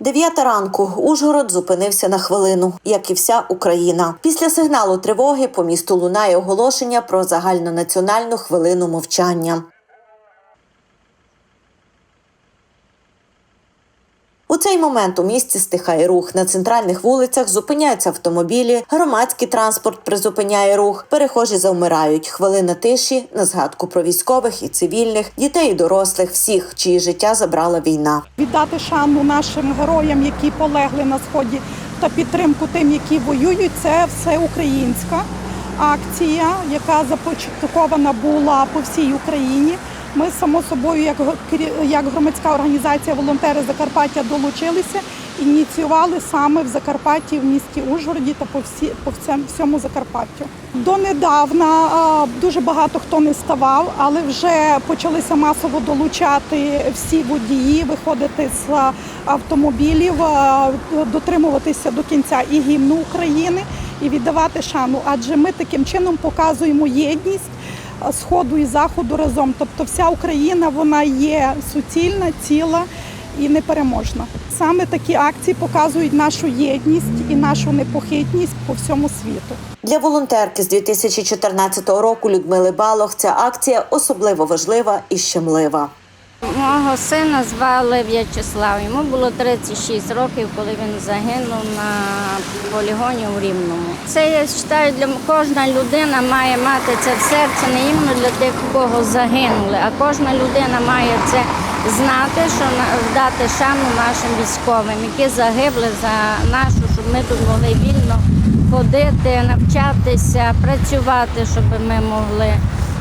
Дев'ята ранку Ужгород зупинився на хвилину, як і вся Україна. Після сигналу тривоги по місту лунає оголошення про загальнонаціональну хвилину мовчання. У цей момент у місті стихає рух. На центральних вулицях зупиняються автомобілі, громадський транспорт призупиняє рух, перехожі завмирають. Хвилина тиші на згадку про військових і цивільних, дітей і дорослих, всіх, чиї життя забрала війна. віддати шану нашим героям, які полегли на сході, та підтримку тим, які воюють. Це все українська акція, яка започаткована була по всій Україні. Ми само собою, як як громадська організація волонтери Закарпаття долучилися, ініціювали саме в Закарпатті, в місті Ужгороді та по всі по всьому Закарпаттю. Донедавна дуже багато хто не ставав, але вже почалися масово долучати всі водії, виходити з автомобілів, дотримуватися до кінця і гімну України і віддавати шану. Адже ми таким чином показуємо єдність сходу і заходу разом. Тобто, вся Україна вона є суцільна, ціла і непереможна. Саме такі акції показують нашу єдність і нашу непохитність по всьому світу. Для волонтерки з 2014 року Людмили Балох ця акція особливо важлива і щемлива. Мого сина звали В'ячеслав. Йому було 36 років, коли він загинув на полігоні у Рівному. Це я вважаю, для кожна людина має мати це в серці не іменно для тих, кого загинули, а кожна людина має це знати, що дати шану нашим військовим, які загибли за нашу, щоб ми тут могли вільно ходити, навчатися, працювати, щоб ми могли.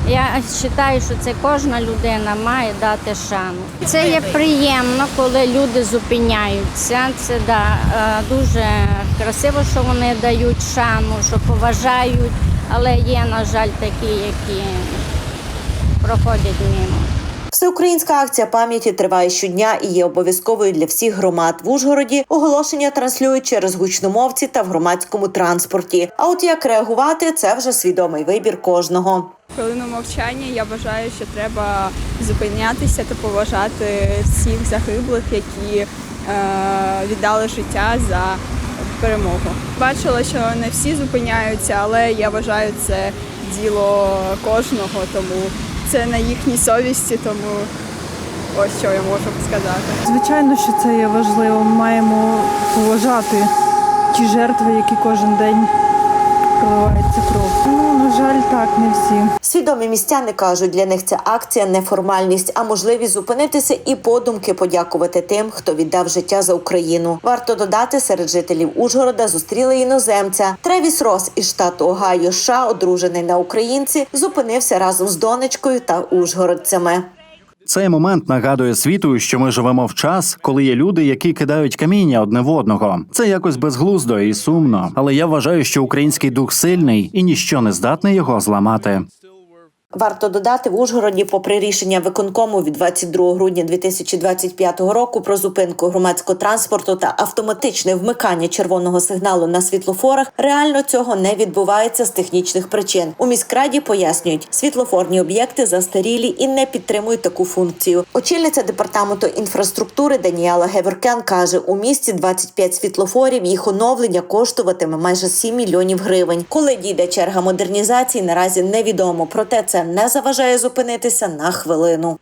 Я вважаю, що це кожна людина має дати шану. Це є приємно, коли люди зупиняються. Це да, е, дуже красиво, що вони дають шану, що поважають, але є, на жаль, такі, які проходять мимо. Всеукраїнська акція пам'яті триває щодня і є обов'язковою для всіх громад в Ужгороді. Оголошення транслюють через гучномовці та в громадському транспорті. А от як реагувати, це вже свідомий вибір кожного. Хвилину мовчання я вважаю, що треба зупинятися та поважати всіх загиблих, які е, віддали життя за перемогу. Бачила, що не всі зупиняються, але я вважаю це діло кожного, тому це на їхній совісті, тому ось що я можу сказати. Звичайно, що це є важливо. Ми маємо поважати ті жертви, які кожен день так, не всі. Свідомі містяни кажуть, для них ця акція не формальність, а можливість зупинитися і подумки подякувати тим, хто віддав життя за Україну. Варто додати, серед жителів Ужгорода зустріли іноземця. Тревіс Рос із штату Огайо, США, одружений на українці, зупинився разом з донечкою та ужгородцями. Цей момент нагадує світу, що ми живемо в час, коли є люди, які кидають каміння одне в одного. Це якось безглуздо і сумно. Але я вважаю, що український дух сильний і ніщо не здатне його зламати. Варто додати в Ужгороді, попри рішення виконкому від 22 грудня 2025 року про зупинку громадського транспорту та автоматичне вмикання червоного сигналу на світлофорах, реально цього не відбувається з технічних причин. У міськраді пояснюють, світлофорні об'єкти застарілі і не підтримують таку функцію. Очільниця департаменту інфраструктури Даніела Геверкен каже: у місті 25 світлофорів. Їх оновлення коштуватиме майже 7 мільйонів гривень. Коли дійде черга модернізації, наразі невідомо. Проте не заважає зупинитися на хвилину.